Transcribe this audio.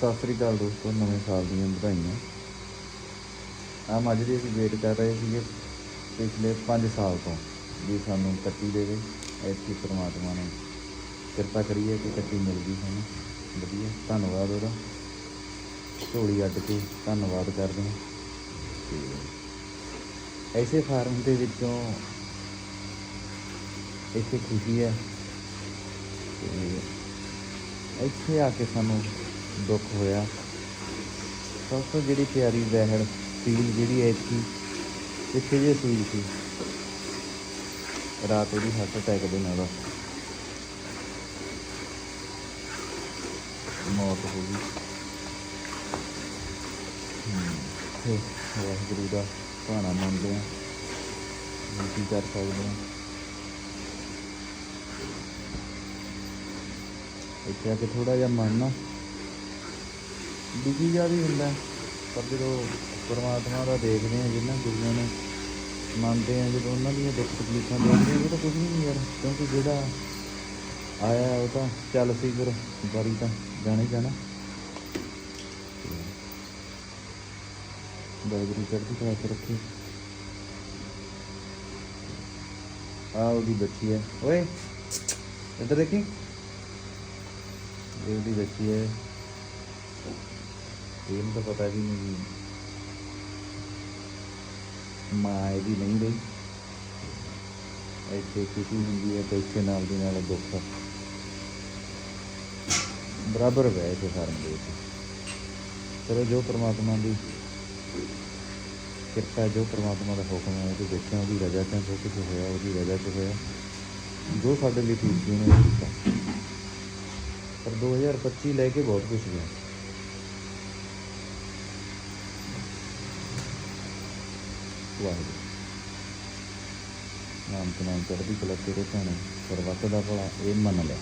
ਸਤਿ ਸ੍ਰੀ ਅਕਾਲ ਦੋਸਤੋ, ਨਵੇਂ ਸਾਲ ਦੀਆਂ ਵਧਾਈਆਂ। ਆਮ ਅੱਜ ਦੀ ਅਸੀਂ ਵੇਟ ਕਰ ਰਹੇ ਸੀਗੇ ਪਿਛਲੇ 5 ਸਾਲ ਤੋਂ, ਵੀ ਸਾਨੂੰ ਕੱਟੀ ਦੇਵੇ ਐਸੀ ਪ੍ਰਮਾਤਮਾ ਨੇ ਕਿਰਪਾ ਕਰੀਏ ਕਿ ਕੱਟੀ ਮਿਲ ਗਈ ਸਾਨੂੰ। ਵਧੀਆ, ਧੰਨਵਾਦ ਉਹਦਾ। ਝੋਲੀ ਅੱਡ ਕੇ ਧੰਨਵਾਦ ਕਰਦੇ ਹਾਂ। ਤੇ ਐਸੇ ਫਾਰਮ ਦੇ ਵਿੱਚੋਂ ਇੱਥੇ ਖੁਸ਼ੀ ਹੈ। ਤੇ ਇੱਥੇ ਆ ਕੇ ਸਾਨੂੰ ਦੁੱਖ ਹੋਇਆ। ਸਭ ਤੋਂ ਜਿਹੜੀ ਪਿਆਰੀ ਲਹਿਰ ਫੀਲ ਜਿਹੜੀ ਐ ਸੀ ਇੱਥੇ ਜੇ ਸੂਈ ਸੀ। ਰਾਤ ਉਹਦੀ ਹਾਰਟ ਅਟੈਕ ਦੇ ਨਾਲ ਮੌਤ ਹੋ ਗਈ। ਹਮ, ਤੇ ਵਾਹਿਗੁਰੂ ਦਾ ਭਾਣਾ ਮੰਨਦੇ ਆ ਕੀ ਕਰ ਸਕਦੇ ਆ ਇੱਥੇ ਆ ਕੇ ਥੋੜਾ ਜਿਹਾ ਮਨ ਨਾ ਦੁਖੀ ਜਿਹਾ ਵੀ ਹੁੰਦਾ। ਹੈ। ਪਰ ਜਦੋਂ ਪਰਮਾਤਮਾ ਦਾ ਦੇਖਦੇ ਆ ਜਿਨ੍ਹਾਂ ਗੁਰੂਆਂ ਨੇ ਮੰਨਦੇ ਆ ਜਦੋਂ ਉਹਨਾਂ ਦੀਆਂ ਦੁੱਖ ਤਕਲੀਫਾਂ ਦੇਖਦੇ ਆ ਉਹ ਤਾਂ ਕੁਝ ਵੀ ਨਹੀਂ ਯਾਰ, ਕਿਉਂਕਿ ਜਿਹੜਾ ਆਇਆ ਉਹ ਤਾਂ ਚੱਲ ਸੀ ਫਿਰ, ਵਾਰੀ ਤਾਂ ਜਾਣਾ ਹੀ ਜਾਣਾ। ਵਾਹਿਗੁਰੂ ਚੜ੍ਹਦੀ ਕਲਾ ਚ ਰੱਖੇ। ਆ ਉਹਦੀ ਬੱਚੀ ਹੈ। ਓਏ, ਇੱਧਰ ਦੇਖੀ? ਇਹ ਉਹਦੀ ਬੱਚੀ ਹੈ। ਇਹਨੂੰ ਤਾਂ ਪਤਾ ਵੀ ਨਹੀਂ ਮਾਂ ਇਹਦੀ ਨਹੀਂ ਰਹੀ ਇੱਥੇ ਖੁਸ਼ੀ ਹੁੰਦੀ ਹੈ ਤੇ ਇੱਥੇ ਨਾਲ ਦੀ ਨਾਲ ਦੁੱਖ। ਬਰਾਬਰ ਵੈ ਤੇ ਫਾਰਮ ਦੇ ਚਲੋ ਜੋ ਪ੍ਰਮਾਤਮਾ ਦੀ ਕਿਰਪਾ, ਜੋ ਪ੍ਰਮਾਤਮਾ ਦਾ ਹੁਕਮ ਹੈ, ਉਹ ਦੇਖਿਆ, ਉਹਦੀ ਰਜ਼ਾ ਚ ਜੋ ਕੁਝ ਹੋਇਆ, ਉਹਦੀ ਰਜ਼ਾ ਚ ਹੋਇਆ? ਜੋ ਸਾਡੇ ਲਈ ਠੀਕ ਸੀ, ਉਹਨੇ ਕੀਤਾ। ਪਰ 2025 ਲੈ ਕੇ ਬਹੁਤ ਕੁਝ ਗਿਆ। ਵਾਹਿਗੁਰੂ। ਨਾਮ ਤੇ ਚੜ੍ਹਦੀ ਕਲਾ ਤੇਰੇ ਭੈਣੇ ਸਰਬੱਤ ਦਾ ਭਲਾ ਇਹ ਮੰਨ ਲਿਆ